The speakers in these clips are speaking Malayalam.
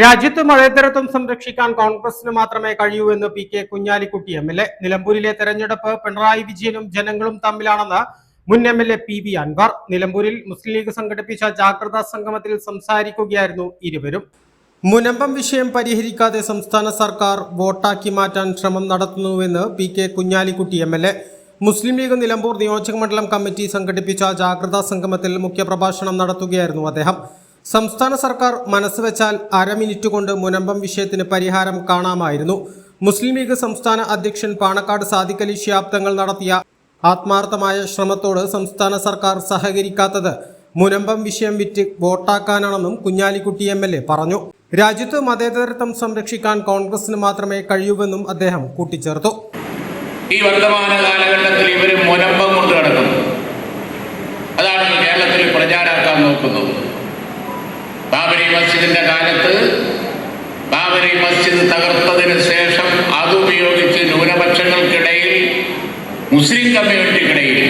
രാജ്യത്ത് മഴയത്തരത്വം സംരക്ഷിക്കാൻ കോൺഗ്രസിന് മാത്രമേ കഴിയൂ എന്ന് P K Kunhalikutty M L A. നിലമ്പൂരിലെ തെരഞ്ഞെടുപ്പ് പിണറായി വിജയനും ജനങ്ങളും തമ്മിലാണെന്ന് മുൻ M L A P B Anvar. നിലമ്പൂരിൽ മുസ്ലിം ലീഗ് സംഘടിപ്പിച്ച ജാഗ്രതാ സംഗമത്തിൽ സംസാരിക്കുകയായിരുന്നു ഇരുവരും. മുനമ്പം വിഷയം പരിഹരിക്കാതെ സംസ്ഥാന സർക്കാർ വോട്ടാക്കി മാറ്റാൻ ശ്രമം നടത്തുന്നുവെന്ന് P K Kunhalikutty M L A. Muslim League Nilambur നിയോജക മണ്ഡലം കമ്മിറ്റി സംഘടിപ്പിച്ച ജാഗ്രതാ സംഗമത്തിൽ മുഖ്യപ്രഭാഷണം നടത്തുകയായിരുന്നു അദ്ദേഹം. സംസ്ഥാന സർക്കാർ മനസ്സ് വെച്ചാൽ അര മിനിറ്റ് കൊണ്ട് മുനമ്പം വിഷയത്തിന് പരിഹാരം കാണാമായിരുന്നു. മുസ്ലിം ലീഗ് സംസ്ഥാന അധ്യക്ഷൻ പാണക്കാട് സാദിഖലി തങ്ങൾ നടത്തിയ ആത്മാർത്ഥമായ ശ്രമത്തോട് സംസ്ഥാന സർക്കാർ സഹകരിക്കാത്തത് മുനമ്പം വിഷയം വിറ്റ് വോട്ടാക്കാനാണെന്നും കുഞ്ഞാലിക്കുട്ടി എം എൽ എ പറഞ്ഞു. രാജ്യത്ത് മതേതരത്വം സംരക്ഷിക്കാൻ കോൺഗ്രസിന് മാത്രമേ കഴിയൂവെന്നും അദ്ദേഹം കൂട്ടിച്ചേർത്തു. ഈ വർത്തമാന കാലഘട്ടത്തിൽ ഇവർ മുനമ്പം കൊണ്ട് അതാണ് കേരളത്തിൽ പ്രചാരാക്കാൻ നോക്കുന്നത്. ബാബരി മസ്ജിദിന്റെ കാലത്ത് ബാബരി മസ്ജിദ് തകർത്തതിന് ശേഷം അതുപയോഗിച്ച് ന്യൂനപക്ഷങ്ങൾക്കിടയിൽ മുസ്ലിം കമ്മ്യൂണിറ്റിക്കിടയിൽ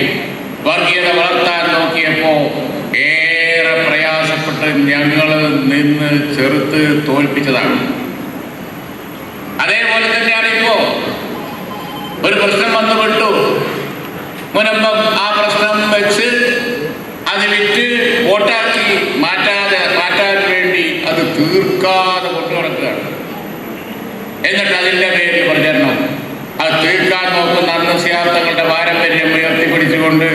വർഗീയത വളർത്താൻ നോക്കിയപ്പോൾ ഏറെ പ്രയാസപ്പെട്ട് ഞങ്ങൾ നിന്ന് ചെറുത്ത് തോൽപ്പിച്ചതാണ്. അതേപോലെ തന്നെയാണ് ഇപ്പോ ഒരു പ്രശ്നം വന്നുപെട്ടു മുനമ്പം ആ പ്രശ്നം വെച്ച് അത് വിറ്റ് വോട്ടാക്കി മാറ്റാതെ മാറ്റാൻ വേണ്ടി അത് തീർക്കാതെ കൊണ്ടു നടക്കുകയാണ്. എന്നിട്ട് അതിന്റെ പേരിൽ പ്രചരണം അത് തീർക്കാൻ നോക്കുന്ന അന്നസ്യാർത്ഥങ്ങളുടെ പാരമ്പര്യം ഉയർത്തിപ്പിടിച്ചുകൊണ്ട്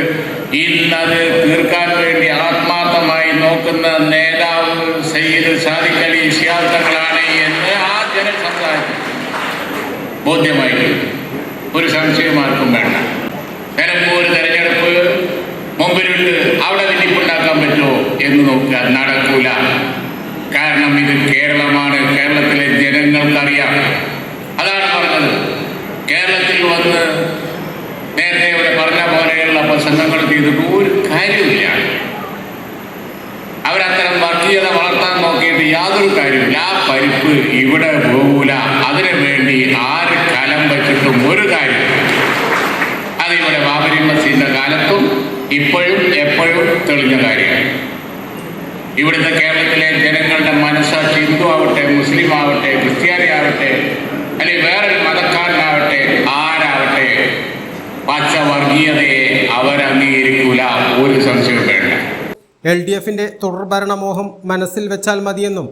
ഇന്നത് തീർക്കാൻ വേണ്ടി ആത്മാർത്ഥമായി നോക്കുന്ന നേതാവ് സയ്യിദ് സാദിഖ് അലി സിയാർത്ഥങ്ങളാണ് എന്ന് ആ ജനസമുദായത്തിൽ ബോധ്യമായി ഒരു സംശയം ആർക്കും വേണ്ട. നിലമ്പൂർ തെരഞ്ഞെടുപ്പ് മുമ്പിലുണ്ട്. അവിടെ വിധിപ്പുണ്ടാക്കാൻ പറ്റുമോ എന്ന് നോക്കുക. നടക്കൂല. കാരണം ഇത് കേരളമാണ്. കേരളത്തിലെ ജനങ്ങൾക്കറിയാം. അതാണ് പറഞ്ഞത്. കേരളത്തിൽ വന്ന് നേരത്തെ ഇവിടെ പറഞ്ഞ പോലെയുള്ള പ്രസംഗങ്ങൾ ചെയ്തിട്ട് ഒരു കാര്യമില്ല അവരത്തരം വർഗീയത വളർത്താൻ നോക്കിയിട്ട് യാതൊരു കാര്യമില്ല ആ പരിപ്പ് ഇവിടെ പോകൂല. അതിനു വേണ്ടി ആര് കലം വച്ചിട്ടും ഒരു കാര്യം അതിവിടെ ബാബരി മസീദിന്റെ കാലത്തും ഇപ്പോഴും എപ്പോഴും തെളിഞ്ഞ കാര്യമാണ്. ഇവിടുത്തെ കേരളത്തിലെ ജനങ്ങളുടെ മനസ്സാക്ഷി ഹിന്ദു ആവട്ടെ മുസ്ലിം ആവട്ടെ ക്രിസ്ത്യാനി ആവട്ടെ അല്ലെങ്കിൽ വേറൊരു മതക്കാരനാവട്ടെ ആരാവട്ടെ പച്ചവർഗീയതയെ അവരംഗീകരിക്കൂല. ഒരു സംശയവും വേണ്ട. എൽ ഡി എഫിന്റെ തുടർഭരണമോഹം മനസ്സിൽ വെച്ചാൽ മതിയെന്നും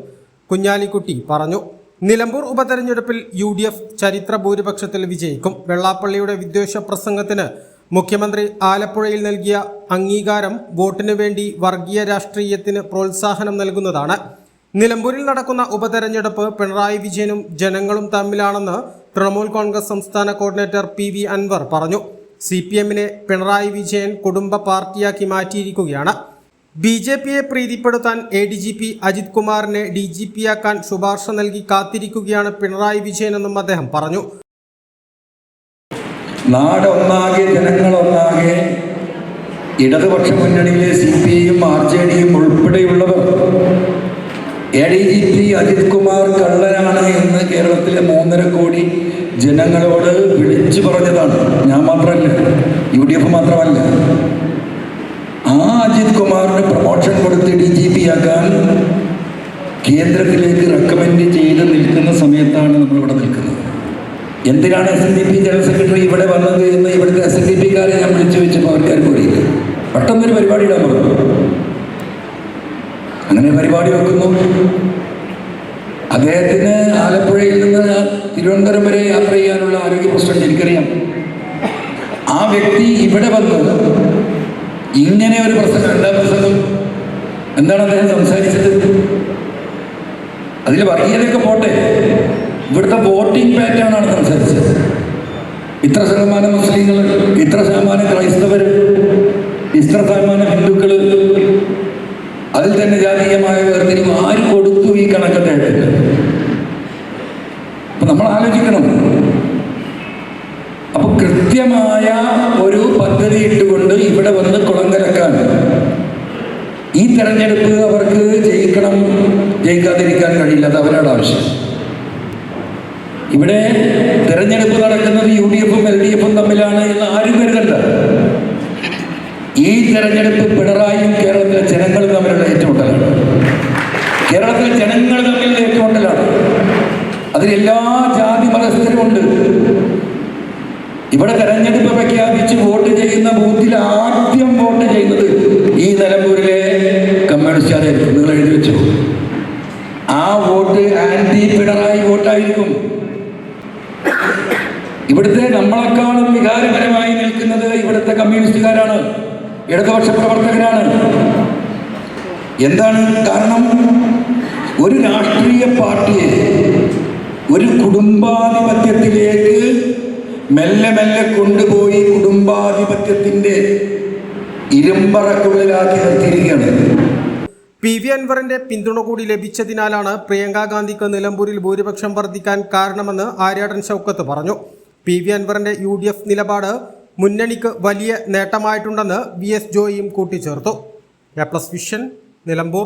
കുഞ്ഞാലിക്കുട്ടി പറഞ്ഞു. നിലമ്പൂർ ഉപതെരഞ്ഞെടുപ്പിൽ യു ഡി എഫ് ചരിത്ര ഭൂരിപക്ഷത്തിൽ വിജയിക്കും. വെള്ളാപ്പള്ളിയുടെ വിദ്വേഷ പ്രസംഗത്തിന് മുഖ്യമന്ത്രി ആലപ്പുഴയിൽ നൽകിയ അംഗീകാരം വോട്ടിനു വേണ്ടി വർഗീയ രാഷ്ട്രീയത്തിന് പ്രോത്സാഹനം നൽകുന്നതാണ്. നിലമ്പൂരിൽ നടക്കുന്ന ഉപതെരഞ്ഞെടുപ്പ് പിണറായി വിജയനും ജനങ്ങളും തമ്മിലാണെന്ന് തൃണമൂൽ കോൺഗ്രസ് സംസ്ഥാന കോർഡിനേറ്റർ പി വി അൻവർ പറഞ്ഞു. സി പി എമ്മിനെ പിണറായി വിജയൻ കുടുംബ പാർട്ടിയാക്കി മാറ്റിയിരിക്കുകയാണ്. ബി ജെ പിയെ പ്രീതിപ്പെടുത്താൻ A D G P Ajith കുമാറിനെ ഡി ജി പിയാക്കാൻ ശുപാർശ നൽകി കാത്തിരിക്കുകയാണ് പിണറായി വിജയനെന്നും അദ്ദേഹം പറഞ്ഞു. നാടൊന്നാകെ ജനങ്ങളൊന്നാകെ ഇടതുപക്ഷ മുന്നണിയിലെ സി പി ഐയും ആർ ജെ ഡിയും ഉൾപ്പെടെയുള്ളവർ A D G P Ajith Kumar കള്ളനാണ് എന്ന് കേരളത്തിലെ മൂന്നര കോടി ജനങ്ങളോട് വിളിച്ചു പറഞ്ഞതാണ്. ഞാൻ മാത്രമല്ല യു ഡി എഫ് മാത്രമല്ല. ആ അജിത് കുമാറിന് പ്രൊമോഷൻ കൊടുത്ത് ഡി ജി പി ആക്കാൻ കേന്ദ്രത്തിലേക്ക് റെക്കമെൻഡ് ചെയ്ത് നിൽക്കുന്ന സമയത്താണ് നമ്മളിവിടെ നിൽക്കുന്നത്. എന്തിനാണ് S N D P general secretary ഇവിടെ വന്നത് എന്ന് ഇവിടുത്തെ എസ് എൻ ഡി പിക്കാരെ ഞാൻ വിളിച്ചു വെച്ചപ്പോൾ അവർക്കാർക്കും അറിയില്ല. പെട്ടെന്നൊരു പരിപാടി ഇടാൻ പറഞ്ഞു. അങ്ങനെ പരിപാടി വെക്കുന്നു. അദ്ദേഹത്തിന് ആലപ്പുഴയിൽ നിന്ന് തിരുവനന്തപുരം വരെ യാത്ര ചെയ്യാനുള്ള ആരോഗ്യ പ്രശ്നം എനിക്കറിയാം. ആ വ്യക്തി ഇവിടെ വന്ന് ഇങ്ങനെ ഒരു പ്രസംഗം എന്താ പ്രസംഗം എന്താണ് അദ്ദേഹം സംസാരിച്ചത്? അതിൽ വർഗീയതയൊക്കെ പോട്ടെ. ഇവിടുത്തെ വോട്ടിംഗ് പാറ്റേൺ ഇത്ര ശതമാനം മുസ്ലിങ്ങൾ ഇത്ര ശതമാനം ക്രൈസ്തവർ ഇത്ര ശതമാനം ഹിന്ദുക്കൾ അതിൽ തന്നെ ജാതീയമായ വേർതിരിവ് ആര് കൊടുത്തു ഈ കണക്കത്തെ അപ്പൊ നമ്മൾ ആലോചിക്കണം. അപ്പൊ കൃത്യമായ ഒരു പദ്ധതി ഇട്ടുകൊണ്ട് ഇവിടെ വന്ന് കുളം കലക്കാൻ. ഈ തെരഞ്ഞെടുപ്പ് അവർക്ക് ജയിക്കണം ജയിക്കാതിരിക്കാൻ കഴിയില്ല അത് അവരുടെ ആവശ്യം. ഇവിടെ തെരഞ്ഞെടുപ്പ് നടക്കുന്നത് യു ഡി എഫും എൽ ഡി എഫും തമ്മിലാണ് എന്ന് ആരും കരുതണ്ട. ഈ തെരഞ്ഞെടുപ്പ് പിണറായിയും കേരളത്തിലെ ജനങ്ങളും തമ്മിലുള്ള ഏറ്റുമുട്ടലാണ്. കേരളത്തിലെ ജനങ്ങൾ തമ്മിലുള്ള ഏറ്റുമുട്ടലാണ്. അതിൽ എല്ലാ ജാതി മതസ്ഥരുമുണ്ട് ഇവിടെ തെരഞ്ഞെടുപ്പ് പ്രഖ്യാപിച്ച് വോട്ട് ചെയ്യുന്ന ബൂത്തിൽ ആദ്യം വോട്ട് ചെയ്യുന്നത് ഈ നിലമ്പൂരിലെ കമ്മ്യൂണിസ്റ്റുകാരായിരിക്കും നിങ്ങൾ എഴുതി വെച്ചു ആ വോട്ട് ആന്റി പിണറായി വോട്ടായിരിക്കും ഇവിടുത്തെ നമ്മളെക്കാളും വികാരപരമായി നിൽക്കുന്നത് ഇവിടുത്തെ കമ്മ്യൂണിസ്റ്റുകാരാണ് ഇടതുപക്ഷ പ്രവർത്തകരാണ് എന്താണ് കാരണം? ഒരു രാഷ്ട്രീയ പാർട്ടിയെ ഒരു കുടുംബാധിപത്യത്തിലേക്ക് മെല്ലെ മെല്ലെ കൊണ്ടുപോയി കുടുംബാധിപത്യത്തിന്റെ ഇരുമ്പറക്കുള്ളിലാക്കി നിർത്തിയിരിക്കുകയാണ്. പി വി അൻവറിന്റെ പിന്തുണ കൂടി ലഭിച്ചതിനാലാണ് പ്രിയങ്ക ഗാന്ധിക്ക് നിലമ്പൂരിൽ ഭൂരിപക്ഷം വർദ്ധിക്കാൻ കാരണമെന്ന് ആര്യാടൻ ഷൗക്കത്ത് പറഞ്ഞു. പി വി അൻവറിന്റെ യു ഡി എഫ് നിലപാട് മുന്നണിക്ക് വലിയ നേട്ടമായിട്ടുണ്ടെന്ന് വി എസ് ജോയിയും കൂട്ടിച്ചേർത്തു. A plus vision Nilambur.